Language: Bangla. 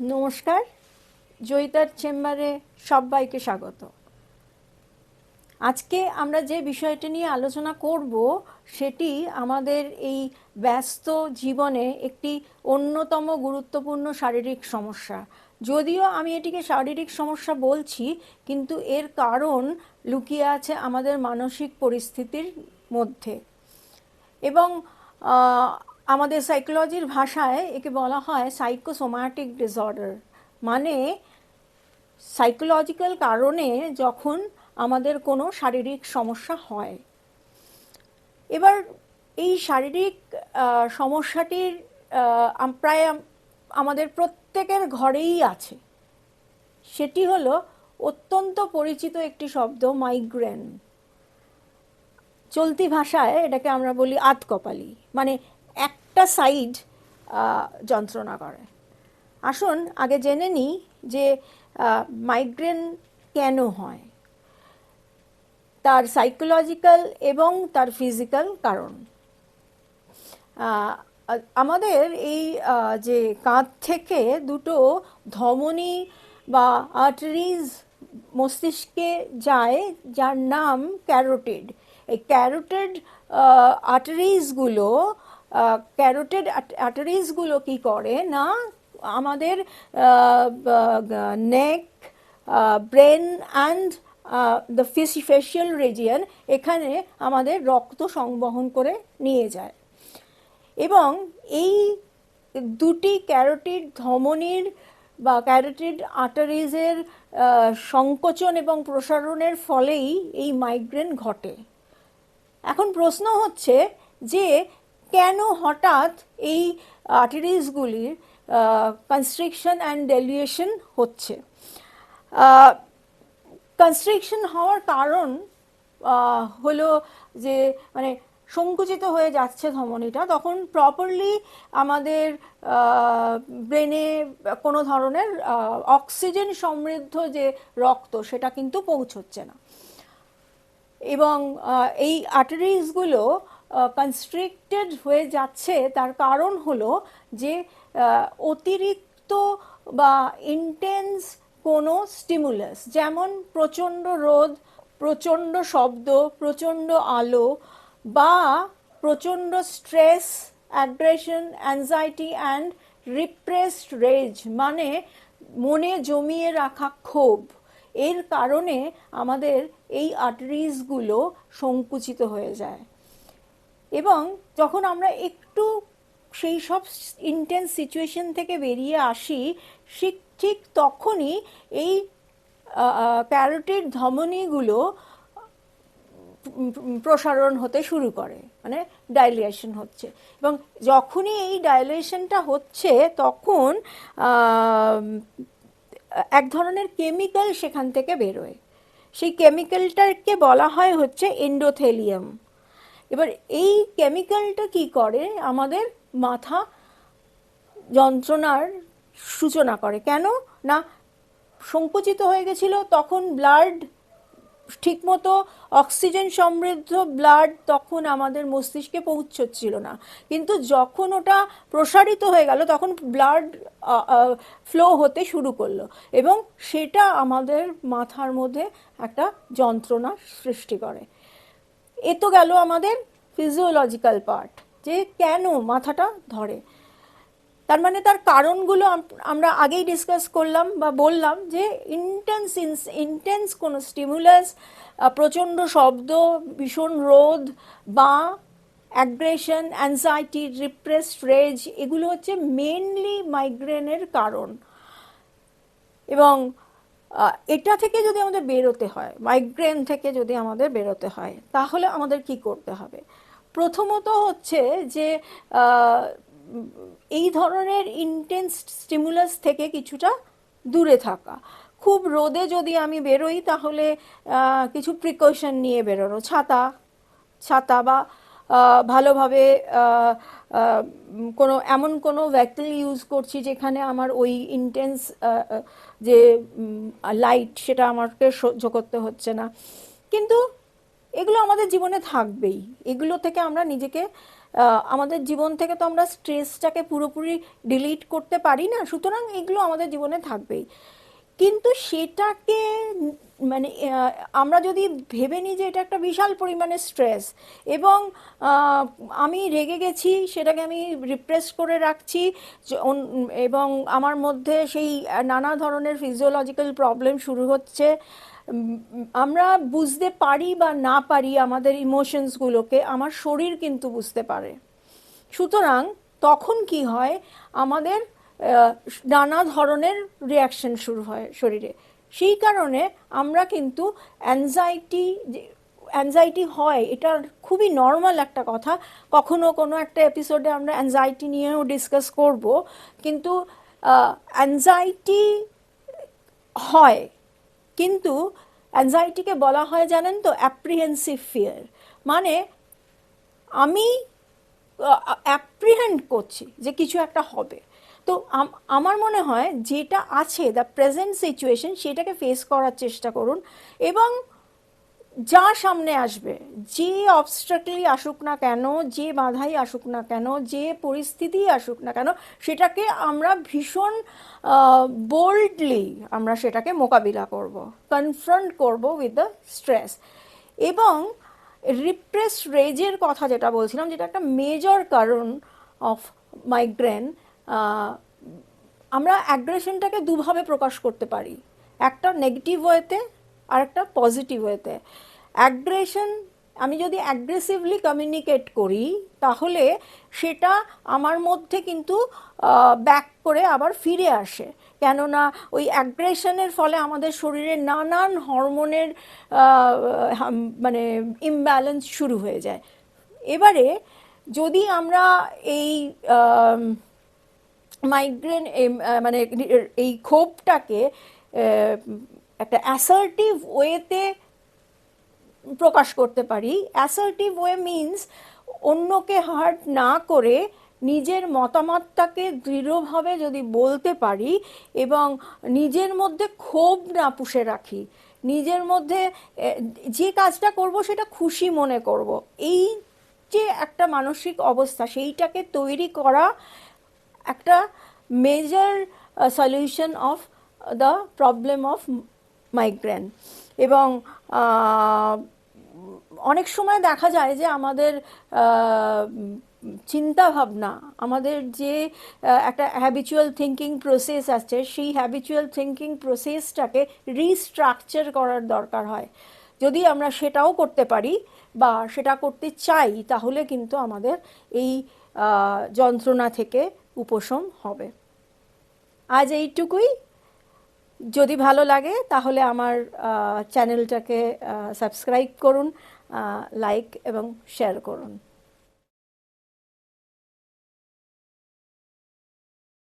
নমস্কার। জয়িতার চেম্বারে সবাইকে স্বাগত। আজকে আমরা যে বিষয়টি নিয়ে আলোচনা করব, সেটি আমাদের এই ব্যস্ত জীবনে একটি অন্যতম গুরুত্বপূর্ণ শারীরিক সমস্যা। যদিও আমি এটিকে শারীরিক সমস্যা বলছি, কিন্তু এর কারণ লুকিয়ে আছে আমাদের মানসিক পরিস্থিতির মধ্যে। এবং আমাদের সাইকোলজির ভাষায় একে বলা হয় সাইকোসোম্যাটিক ডিসঅর্ডার মানে সাইকোলজিক্যাল কারণে যখন আমাদের কোনো শারীরিক সমস্যা হয়। এবার এই শারীরিক সমস্যাটির প্রায় আমাদের প্রত্যেকের ঘরেই আছে। সেটি হলো অত্যন্ত পরিচিত একটি শব্দ মাইগ্রেন চলতি ভাষায় এটাকে আমরা বলি আতকপালি মানে একটা সাইড যন্ত্রণা করে। আসুন, আগে জেনে নিই যে মাইগ্রেন কেন হয়? তার সাইকোলজিক্যাল এবং তার ফিজিক্যাল কারণ। আমাদের এই যে কাঁধ থেকে দুটো ধমনী বা আর্টারিজ মস্তিষ্কে যায়, যার নাম ক্যারোটিড এই ক্যারোটেড আর্টারিজগুলো ক্যারোটেড আর্টারিজগুলো কি করে? না, আমাদের neck brain and the facial region এখানে আমাদের রক্ত সংবহন করে নিয়ে যায়। এবং এই দুটি ক্যারোটিড ধমনির বা ক্যারোটিড আর্টারিজের সংকোচন এবং প্রসারণের ফলেই এই মাইগ্রেন ঘটে। এখন প্রশ্ন হচ্ছে যে কেন হঠাৎ এই আর্টারিজগুলির কনস্ট্রিকশন অ্যান্ড ডেলিয়েশন হচ্ছে? কনস্ট্রিকশন হওয়ার কারণ হলো যে মানে সংকুচিত হয়ে যাচ্ছে ধমনীটা, তখন প্রপারলি আমাদের ব্রেনে কোনো ধরনের অক্সিজেন সমৃদ্ধ যে রক্ত, সেটা কিন্তু পৌঁছচ্ছে না। এবং এই আর্টারিজগুলো কনস্ট্রিক্টেড হয়ে যাচ্ছে, তার কারণ হলো যে অতিরিক্ত বা ইন্টেন্স কোনো স্টিমুলাস যেমন প্রচণ্ড রোদ, প্রচণ্ড শব্দ, প্রচণ্ড আলো বা প্রচণ্ড stress aggression anxiety and repressed rage মানে মনে জমিয়ে রাখা ক্ষোভ। এর কারণে আমাদের এই আর্টারিজগুলো সংকুচিত হয়ে যায়। এবং যখন আমরা একটু সেই সব ইন্টেন্স সিচুয়েশন থেকে বেরিয়ে আসি ঠিক ঠিক তখনই এই ক্যারোটিড ধমনীগুলো প্রসারণ হতে শুরু করে মানে ডাইলেশন হচ্ছে। এবং যখনই এই ডাইলেশনটা হচ্ছে, তখন এক ধরনের কেমিক্যাল সেখান থেকে বেরোয়। সেই কেমিক্যালটাকে বলা হয় হচ্ছে এন্ডোথেলিয়াম এবার এই কেমিক্যালটা কি করে? আমাদের মাথা যন্ত্রণার সূচনা করে। কেন? না, সংকুচিত হয়ে গেছিল, তখন ব্লাড ঠিকমতো অক্সিজেন সমৃদ্ধ ব্লাড তখন আমাদের মস্তিষ্কে পৌঁছচ্ছিল না। কিন্তু যখন ওটা প্রসারিত হয়ে গেল, তখন ব্লাড ফ্লো হতে শুরু করল এবং সেটা আমাদের মাথার মধ্যে একটা যন্ত্রণা সৃষ্টি করে। এ তো গেল আমাদের ফিজিওলজিক্যাল পার্ট যে কেন মাথাটা ধরে। তার মানে তার কারণগুলো আমরা আগেই ডিসকাস করলাম বা বললাম যে ইন্টেন্স ইন্টেন্স কোনো স্টিমুলাস প্রচণ্ড শব্দ, ভীষণ রোদ বা অ্যাগ্রেশন অ্যাংজাইটি রিপ্রেস রেজ এগুলো হচ্ছে মেনলি মাইগ্রেনের কারণ। এবং এটা থেকে যদি আমাদের বেরোতে হয় মাইগ্রেন থেকে যদি আমাদের বেরোতে হয়, তাহলে আমাদের কি করতে হবে? প্রথমত হচ্ছে যে এই ধরনের ইন্টেন্স স্টিমুলাস থেকে কিছুটা দূরে থাকা। খুব রোদে যদি আমি বেরোই, তাহলে কিছু প্রিকশন নিয়ে বেরোনো। ছাতা ছাতা বা ভালোভাবে কোনো, এমন কোনো ভেহিকল ইউজ করছি যেখানে আমার ওই ইন্টেন্স যে লাইট সেটা আমাকে সহ্য করতে হচ্ছে না। কিন্তু এগুলো আমাদের জীবনে থাকবেই। এগুলো থেকে আমরা নিজেকে আমাদের জীবন থেকে তো আমরা স্ট্রেসটাকে পুরোপুরি ডিলিট করতে পারি না। সুতরাং এগুলো আমাদের জীবনে থাকবেই। কিন্তু সেটাকে মানে আমরা যদি ভেবে নিই যে এটা একটা বিশাল পরিমাণে স্ট্রেস এবং আমি রেগে গেছি, সেটাকে আমি রিপ্রেস করে রাখছি এবং আমার মধ্যে সেই নানা ধরনের ফিজিওলজিক্যাল প্রবলেম শুরু হচ্ছে আমরা বুঝতে পারি বা না পারি আমাদের ইমোশনসগুলোকে আমার শরীর কিন্তু বুঝতে পারে। সুতরাং তখন কি হয়? আমাদের নানা ধরনের রিয়াকশন শুরু হয় শরীরে। সেই কারণে আমরা কিন্তু অ্যাংজাইটি অ্যাংজাইটি হয়, এটা খুবই নর্মাল একটা কথা। কখনো কোনো একটা এপিসোডে আমরা অ্যাংজাইটি নিয়েও ডিসকাস করব, কিন্তু অ্যাংজাইটি হয়, কিন্তু অ্যাংজাইটিকে বলা হয় জানেন তো অ্যাপ্রিহেন্সিভ ফিয়ার মানে আমি অ্যাপ্রিহেন্ড করছি যে কিছু একটা হবে। তো আমার মনে হয় যেটা আছে দ্য প্রেজেন্ট সিচুয়েশন সেটাকে ফেস করার চেষ্টা করুন এবং যা সামনে আসবে, যে অবস্ট্রাকলি আসুক না কেন, যে বাধাই আসুক না কেন, যে পরিস্থিতি আসুক না কেন, সেটাকে আমরা ভীষণ বোল্ডলি আমরা সেটাকে মোকাবিলা করব কনফ্রন্ট করব উইথ দ্য স্ট্রেস এবং রিপ্রেস রেজের কথা যেটা বলছিলাম, যেটা একটা মেজর কারণ অফ মাইগ্রেন আমরা অ্যাগ্রেশনটাকে দুভাবে প্রকাশ করতে পারি। একটা নেগেটিভ ওয়েতে আর একটা পজিটিভ ওয়েতে অ্যাগ্রেশন আমি যদি অ্যাগ্রেসিভলি কমিউনিকেট করি, তাহলে সেটা আমার মধ্যে কিন্তু ব্যাক করে আবার ফিরে আসে। কেননা ওই অ্যাগ্রেশনের ফলে আমাদের শরীরে নানান হরমোনের মানে ইমব্যালেন্স শুরু হয়ে যায়। এবারে যদি আমরা এই মাইগ্রেন মানে এই ক্ষোভটাকে একটা অ্যাসার্টিভ ওয়েতে প্রকাশ করতে পারি। অ্যাসার্টিভ ওয়ে মিন্স অন্যকে হার্ট না করে নিজের মতামতটাকে দৃঢ়ভাবে যদি বলতে পারি এবং নিজের মধ্যে ক্ষোভ না পুষে রাখি, নিজের মধ্যে যে কাজটা করব সেটা খুশি মনে করব, এই যে একটা মানসিক অবস্থা সেইটাকে তৈরি করা একটা major solution of the problem of migraine এবং অনেক সময় দেখা যায় যে আমাদের চিন্তা ভাবনা আমাদের যে একটা হ্যাবিচুয়াল থিঙ্কিং প্রসেস আছে, সেই হ্যাবিচুয়াল থিঙ্কিং প্রসেসটাকে রিস্ট্রাকচার করার দরকার হয়। যদি আমরা সেটাও করতে পারি বা সেটা করতে চাই, তাহলে কিন্তু আমাদের এই যন্ত্রণা থেকে উপশম হবে। আজ এইটুকুই। যদি ভালো লাগে, তাহলে আমার চ্যানেলটাকে সাবস্ক্রাইব করুন লাইক এবং শেয়ার করুন।